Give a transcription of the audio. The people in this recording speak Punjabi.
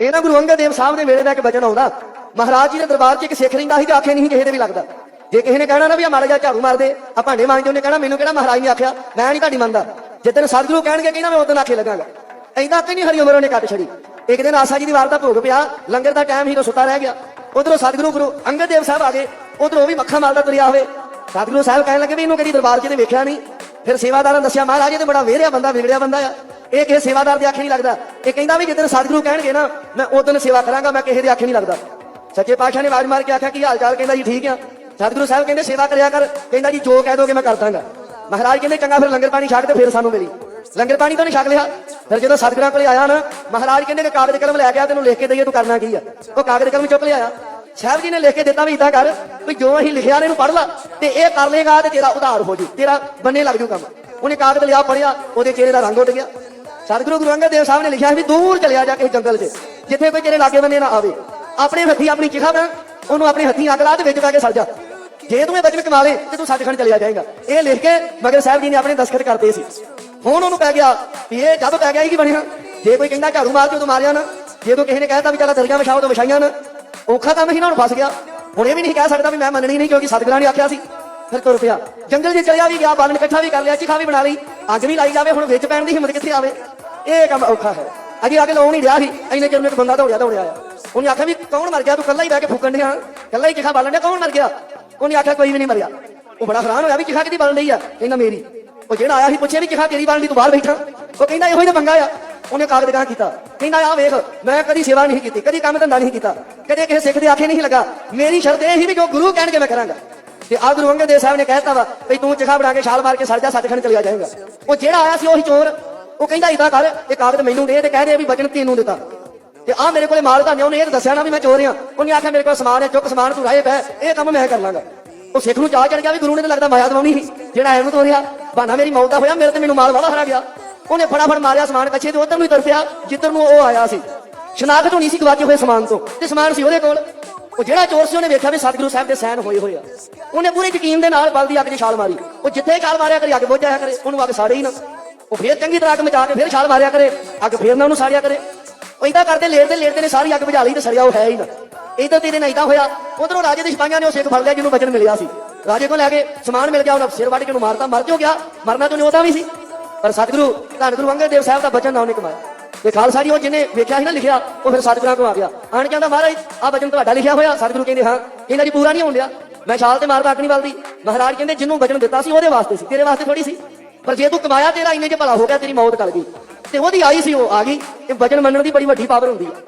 ਇਹ ਨਾ ਗੁਰੂ ਅੰਗਦ ਦੇਵ ਸਾਹਿਬ ਦੇ ਵੇਲੇ ਦਾ ਇੱਕ ਬਚਨ ਆਉਂਦਾ, ਮਹਾਰਾਜ ਜੀ ਦੇ ਦਰਬਾਰ 'ਚ ਇੱਕ ਸਿੱਖ ਰਹਿੰਦਾ ਸੀ ਤੇ ਆਖੇ ਨਹੀਂ ਕਿਸੇ ਦੇ ਵੀ ਲੱਗਦਾ। ਜੇ ਕਿਸੇ ਨੇ ਕਹਿਣਾ ਨਾ ਵੀ ਆ ਮਾੜਾ ਜਿਹਾ ਝਾੜੂ ਮਾਰ ਦੇ ਆ ਭਾਂਡੇ ਮਾਂਜੋ ਉਹਨੇ ਕਹਿਣਾ, ਮੈਨੂੰ ਕਿਹੜਾ ਮਹਾਰਾਜ ਨੇ ਆਖਿਆ? ਮੈਂ ਨਹੀਂ ਤੁਹਾਡੀ ਮੰਨਦਾ। ਜਿੱਦਣ ਸਤਿਗੁਰੂ ਕਹਿਣਗੇ ਕਹਿੰਦਾ ਮੈਂ ਉਦੋਂ ਆਖੇ ਲੱਗਾਂਗਾ। ਐਂਦਾ ਕਿ ਨਹੀਂ ਹਰੀ ਉਮਰ ਉਹਨੇ ਕੱਟ ਛੜੀ ਇੱਕ ਦਿਨ ਆਸਾ ਜੀ ਦੀ ਵਾਰ ਦਾ ਭੋਗ ਪਿਆ, ਲੰਗਰ ਦਾ ਟਾਈਮ ਹੀ ਤਾਂ ਸੁੱਤਾ ਰਹਿ ਗਿਆ। ਉਧਰੋਂ ਸਤਿਗੁਰੂ ਗੁਰੂ ਅੰਗਦ ਦੇਵ ਸਾਹਿਬ ਆ ਗਏ। ਉਧਰੋਂ ਉਹ ਵੀ ਮੱਖਾ ਮਾਲਦਾ ਤੁਰਿਆ ਹੋਵੇ। ਸਤਿਗੁਰੂ ਸਾਹਿਬ ਕਹਿਣ ਲੱਗੇ ਵੀ ਇਹਨੂੰ ਕਦੀ ਦਰਬਾਰ 'ਚ ਤੇ ਵੇਖਿਆ ਨਹੀਂ। ਫਿਰ ਸੇਵਾਦਾਰਾਂ ਦੱਸਿਆ, ਮਹਾਰਾਜ ਇਹ ਤੇ ਬੜਾ ਵੇਰਿਆ ਬੰਦਾ, ਵਿਗੜਿਆ ਬੰਦਾ ਆ। ਇਹ ਕਿਸੇ ਸੇਵਾਦਾਰ ਦੇ ਆਖੇ ਨਹੀਂ ਲੱਗਦਾ। ਇਹ ਕਹਿੰਦਾ ਵੀ ਜਿੱਦਣ ਸਤਿਗੁਰੂ ਕਹਿਣਗੇ ਨਾ, ਮੈਂ ਉਦੋਂ ਸੇਵਾ ਕਰਾਂਗਾ, ਮੈਂ ਕਿਸੇ ਦੇ ਆਖੇ ਨਹੀਂ ਲੱਗਦਾ। ਸੱਚੇ ਪਾਤਸ਼ਾਹ ਨੇ ਆਵਾਜ਼ ਮਾਰ ਕੇ ਆਖਿਆ, ਕੀ ਹਾਲ ਚਾਲ ਕਹਿੰਦਾ ਜੀ, ਠੀਕ ਆ। ਸਤਿਗੁਰੂ ਸਾਹਿਬ ਕਹਿੰਦੇ, ਸੇਵਾ ਕਰਿਆ ਕਰ। ਕਹਿੰਦਾ ਜੀ, ਜੋ ਕਹਿ ਦੋਗੇ ਮੈਂ ਕਰ ਦਾਂਗਾ। ਮਹਾਰਾਜ ਕਹਿੰਦੇ, ਚੰਗਾ, ਫਿਰ ਲੰਗਰ ਪਾਣੀ ਛਕ ਤੇ ਫਿਰ ਸਾਨੂੰ ਮਿਲੀ। ਲੰਗਰ ਪਾਣੀ ਤਾਂ ਨਹੀਂ ਛਕ ਲਿਆ। ਫਿਰ ਜਦੋਂ ਸਤਿਗੁਰਾਂ ਕੋਲੇ ਆਇਆ ਨਾ, ਮਹਾਰਾਜ ਕਹਿੰਦੇ ਕਿ ਕਾਗਜ਼ ਕਲਮ ਲੈ ਗਿਆ ਤੈਨੂੰ ਲਿਖ ਕੇ ਦਈਏ, ਤੂੰ ਕਰਨਾ ਕੀ ਆ? ਉਹ ਕਾਗਜ਼ ਕਲਮ ਚੁੱਕ ਲਿਆਇਆ। ਸਾਹਿਬ ਜੀ ਨੇ ਲਿਖ ਕੇ ਦਿੱਤਾ ਵੀ ਇਦਾਂ ਕਰ, ਵੀ ਜੋ ਅਸੀਂ ਲਿਖਿਆ ਨੇ ਇਹਨੂੰ ਪੜ੍ਹ ਲਾ, ਤੇ ਇਹ ਕਰ ਲੇਗਾ ਤੇ ਤੇਰਾ ਉਧਾਰ ਹੋ ਜੂ, ਤੇਰਾ ਬੰਨੇ ਲੱਗ ਜੂ ਕੰਮ। ਉਹਨੇ ਕਾਗਜ਼ ਲਿਆ ਪੜਿਆ ਉਹਦੇ ਚਿਹਰੇ ਦਾ ਰੰਗ ਉੱਡ ਗਿਆ। ਸਤਿਗੁਰੂ ਗੁਰੂ ਅੰਗਦ ਦੇਵ ਸਾਹਿਬ ਨੇ ਲਿਖਿਆ ਸੀ ਵੀ ਦੂਰ ਚਲਿਆ ਜਾ ਕੇ ਜੰਗਲ 'ਚ, ਜਿੱਥੇ ਕੋਈ ਤੇਰੇ ਲਾਗੇ ਬੰਨੇ ਨਾ ਆਵੇ। ਆਪਣੇ ਹੱਥੀ ਆਪਣੀ ਚਿਖਾ ਬਣਾ, ਉਹਨੂੰ ਆਪਣੇ ਹੱਥੀ ਅੱਗ ਲਾ ਤੇ ਵਿੱਚ ਪਾ ਕੇ ਸੜ ਜਾ। ਜੇ ਤੂੰ ਇਹ ਬਚਨ ਕਮਾ ਲੇ, ਤੇ ਤੂੰ ਸੱਚਖੰਡ ਚਲਿਆ ਜਾਏਗਾ। ਇਹ ਲਿਖ ਕੇ ਮਗਰ ਸਾਹਿਬ ਜੀ ਨੇ ਆਪਣੇ ਦਸਖਤ ਕਰਤੇ ਸੀ। ਹੁਣ ਉਹਨੂੰ ਪੈ ਗਿਆ ਵੀ ਇਹ ਜਦ ਪੈ ਗਿਆ ਇਹ ਕੀ ਬਣਿਆ? ਜੇ ਕੋਈ ਕਹਿੰਦਾ ਝਾੜੂ ਮਾਰ ਕੇ ਤੂੰ ਮਾਰਿਆ ਨਾ, ਜੇ ਤੂੰ ਕਿਸੇ ਨੇ ਕਹਿਤਾ ਵੀ ਚੱਲ ਦਰਗਾਹ ਵਿਛਾਓ ਤਾਂ ਵਿਛਾਈਆਂ ਨਾ, ਔਖਾ ਕੰਮ ਹੀ ਨਾ ਹੁਣ ਫਸ ਗਿਆ। ਹੁਣ ਇਹ ਵੀ ਨਹੀਂ ਕਹਿ ਸਕਦਾ ਵੀ ਮੈਂ ਮੰਨਣੀ ਨਹੀਂ ਕਿਉਂਕਿ ਸਤਿਗੁਰਾਂ ਨੇ ਆਖਿਆ ਸੀ। ਫਿਰ ਤੁਰ ਪਿਆ। ਜੰਗਲ 'ਚ ਚਲਿਆ ਵੀ ਗਿਆ, ਬਾਲਣ ਇਕੱਠਾ ਵੀ ਕਰ ਲਿਆ, ਚਿਖਾ ਵੀ ਬਣਾ ਲਈ। ਅੱਗ ਵੀ ਲਾਈ ਜਾਵੇ, ਹੁਣ ਵਿੱਚ ਪੈਣ ਦੀ ਹਿੰਮਤ ਕਿੱਥੇ ਆਵੇ? ਇਹ ਕੰਮ ਔਖਾ ਹੈ। ਅਜੇ ਕੇ ਲਾਉਣ ਹੀ ਰਿਹਾ ਸੀ। ਇੰਨੇ ਚਿਰ ਨੂੰ ਇੱਕ ਬੰਦਾ ਦੌੜਿਆ ਦੌੜਿਆ ਆਇਆ ਉਹਨੇ ਆਖਿਆ ਵੀ ਕੌਣ ਮਰ ਗਿਆ? ਤੂੰ ਕੱਲਾ ਹੀ ਬਹਿ ਕੇ ਫੂਕਣ ਡਿਆ। ਕੱਲਾ ਹੀ ਚਿਖਾ ਬਾਲਣ ਡਿਆ। ਕੌਣ ਮਰ ਗਿਆ? ਉਹਨੇ ਆਖਿਆ ਕੋਈ ਵੀ ਨਹੀਂ ਮਰਿਆ। ਉਹ ਬੜਾ ਹੈਰਾਨ ਹੋਇਆ ਵੀ ਚਿਖਾ ਕਿਹਦੀ ਬਣ ਲਈ ਆ? ਕਹਿੰਦਾ ਮੇਰੀ। ਉਹ ਜਿਹੜਾ ਆਇਆ ਸੀ ਪੁੱਛਿਆ ਵੀ ਚਿਖਾ ਤੇਰੀ ਬਾਲਣ ਲਈ ਤੂੰ ਬਾਹਰ ਬੈਠਾ। ਉਹ ਕਹਿੰਦਾ ਇਹੋ ਹੀ ਤਾਂ ਪੰਗਾ ਆ। ਉਹਨੇ ਕਾਗਜ਼ ਕਹਾਂ ਕੀਤਾ। ਕਹਿੰਦਾ ਆ ਵੇਖ, ਮੈਂ ਕਦੀ ਸੇਵਾ ਨਹੀਂ ਕੀਤੀ, ਕਦੀ ਕੰਮ ਧੰਦਾ ਨਹੀਂ ਕੀਤਾ। ਕਦੇ ਕਿਸੇ ਸਿੱਖ ਦੇ ਆਖੇ ਨਹੀਂ ਲੱਗਾ। ਮੇਰੀ ਸ਼ਰਤ ਇਹ ਸੀ ਵੀ ਜੋ ਗੁਰੂ ਕਹਿਣਗੇ ਮੈਂ ਕਰਾਂਗਾ। ਤੇ ਆ ਗੁਰੂ ਅੰਗਦ ਦੇਵ ਸਾਹਿਬ ਨੇ ਕਹਿਤਾ ਵਾ, ਵੀ ਤੂੰ ਚਿਖਾ ਬਣਾ ਕੇ ਛਾਲ ਮਾਰ ਕੇ ਸੜ ਜਾ, ਸੱਚਖੰਡ ਚਲਿਆ ਜਾਏਗਾ। ਉਹ ਜਿਹੜਾ ਆਇਆ ਸੀ ਉਹੀ ਚੋਰ। ਉਹ ਕਹਿੰਦਾ ਇਦਾਂ ਕਰ, ਇਹ ਕਾਗਜ਼ ਮੈਨੂੰ ਦੇ ਤੇ ਕਹਿ ਦੇ ਵੀ ਬਚਨ ਤੈਨੂੰ ਦਿੱਤਾ। ਤੇ ਆ ਮੇਰੇ ਕੋਲੇ ਮਾਲ ਧਾਨਿਆ ਉਹਨੇ ਇਹ ਤਾਂ ਦੱਸਿਆ ਨਾ ਵੀ ਮੈਂ ਚੋਰ ਆ ਉਹਨੇ ਆਖਿਆ ਮੇਰੇ ਕੋਲ ਸਮਾਨ ਹੈ, ਚੁੱਕ ਸਮਾਨ, ਤੂੰ ਰਾਏ ਪੈ, ਇਹ ਕੰਮ ਮੈਂ ਕਰ ਲਾਂਗਾ। ਉਹ ਸਿੱਖ ਨੂੰ ਚਾਹ ਚੜ ਗਿਆ ਵੀ ਗੁਰੂ ਨੇ ਤਾਂ ਲੱਗਦਾ ਮਾਇਆ ਦਵਾਉਣੀ ਸੀ, ਜਿਹੜਾ ਐਨੂੰ ਤੋਰਿਆ। ਬਾਨਾ ਮੇਰੀ ਮੌਤ ਦਾ ਹੋਇਆ, ਮੇਰੇ ਤੇ ਮੈਨੂੰ ਮਾਲ ਵਾਲਾ ਹਰਾ ਗਿਆ। ਉਹਨੇ ਫਟਾਫਟ ਮਾਰਿਆ ਸਮਾਨ ਕੱਛੇ ਤੇ, ਉਧਰ ਨੂੰ ਹੀ ਤੁਰ ਜਿੱਧਰ ਨੂੰ ਉਹ ਆਇਆ ਸੀ। ਸ਼ਨਾਖਤ ਹੋਣੀ ਸੀ ਗਵਾਚੇ ਹੋਏ ਸਮਾਨ ਤੋਂ, ਤੇ ਸਮਾਨ ਸੀ ਉਹਦੇ ਕੋਲ। ਉਹ ਜਿਹੜਾ ਚੋਰ ਸੀ, ਉਹਨੇ ਵੇਖਿਆ ਵੀ ਸਤਿਗੁਰੂ ਸਾਹਿਬ ਦੇ ਸੈਨ ਹੋਏ ਹੋਏ ਆ। ਉਹਨੇ ਪੂਰੀ ਯਕੀਨ ਦੇ ਨਾਲ ਬਲਦੀ ਅੱਗ ਦੀ ਛਾਲ ਮਾਰੀ। ਉਹ ਜਿੱਥੇ ਛਾਲ ਮਾਰਿਆ ਕਰੀ, ਅੱਗ ਬੁੱਝ ਜਾਇਆ ਕਰੇ, ਉਹਨੂੰ ਅੱਗ ਸਾੜੇ ਹੀ ਨਾ। ਉਹ ਫੇਰ ਚੰਗੀ ਤਰ੍ਹਾਂ ਅੱਗ ਮਚਾ ਕੇ ਫੇਰ ਛਾਲ ਮਾਰਿਆ ਕਰੇ, ਅੱਗ ਫੇਰ ਨਾ ਉਹਨੂੰ ਸਾੜਿਆ ਕਰੇ। ਉਹ ਇਦਾਂ ਕਰਦੇ ਲੇਟਦੇ ਲੇਟਦੇ ਨੇ ਸਾਰੀ ਅੱਗ ਬੁਝਾ ਲਈ ਤੇ ਸੜਿਆ ਉਹ ਹੈ ਹੀ ਨਾ। ਇਦਾਂ ਤੇਰੇ ਨਾਲ ਇਦਾਂ ਹੋਇਆ, ਉਧਰੋਂ ਰਾਜੇ ਦੇ ਸਿਪਾਹੀਆਂ ਨੇ ਉਹ ਸਿੱਖ ਫੜ ਲਿਆ, ਜਿਹਨੂੰ ਬਚਨ ਮਿਲਿਆ ਸੀ। ਰਾਜੇ ਕੋਲ ਲੈ ਕੇ ਸਮਾਨ ਮਿਲ ਗਿਆ ਉਹਨੇ ਸਿਰ ਵੱਢ ਕੇ ਉਹਨੂੰ ਮਾਰਤਾ, ਮਰ ਕਿਉਂ ਗਿਆ? ਮਰਨਾ ਤਾਂ ਉਹਦਾ ਵੀ ਸੀ। ਪਰ ਸਤਿਗੁਰੂ, ਧੰਨ ਗੁਰੂ ਅੰਗਦ ਦੇਵ ਸਾਹਿਬ ਦਾ ਬਚਨ ਨਾ ਉਹਨੇ ਕਮਾਇਆ। ਤੇ ਖਾਲਸਾ ਜੀ ਉਹ ਜਿਹਨੇ ਵੇਖਿਆ ਸੀ ਨਾ, ਲਿਖਿਆ, ਉਹ ਫਿਰ ਸਤਿਗੁਰਾਂ ਕੋਲ ਆ ਗਿਆ। ਆਣ ਕਹਿੰਦਾ ਮਹਾਰਾਜ ਆ ਬਚਨ ਤੁਹਾਡਾ ਲਿਖਿਆ ਹੋਇਆ? ਸਤਿਗੁਰੂ ਕਹਿੰਦੇ, ਹਾਂ। ਕਹਿੰਦਾ, ਜੀ ਪੂਰਾ ਨਹੀਂ ਹੋਣ ਡਿਆ। ਮੈਂ ਛਾਲ ਤੇ ਮਾਰਦਾ, ਅੱਗ ਨਹੀਂ ਬਲਦੀ। ਮਹਾਰਾਜ ਕਹਿੰਦੇ, ਜਿਹਨੂੰ ਬਚਨ ਦਿੱਤਾ ਸੀ, ਉਹਦੇ ਵਾਸਤੇ ਸੀ, ਤੇਰੇ ਵਾਸਤੇ ਥੋੜੀ ਸੀ। ਪਰ ਜੇ ਤੂੰ ਕਮਾਇਆ ਤੇਰਾ ਇੰਨੇ ਚ ਭਲਾ ਹੋ ਗਿਆ, ਤੇਰੀ ਮੌਤ ਕਰ ਗਈ। ਤੇ ਉਹਦੀ ਆਈ ਸੀ, ਉਹ ਆ ਗਈ। ਤੇ ਬਚਨ ਮੰਨਣ ਦੀ ਬੜੀ ਵੱਡੀ ਪਾਵਰ ਹੁੰਦੀ ਹੈ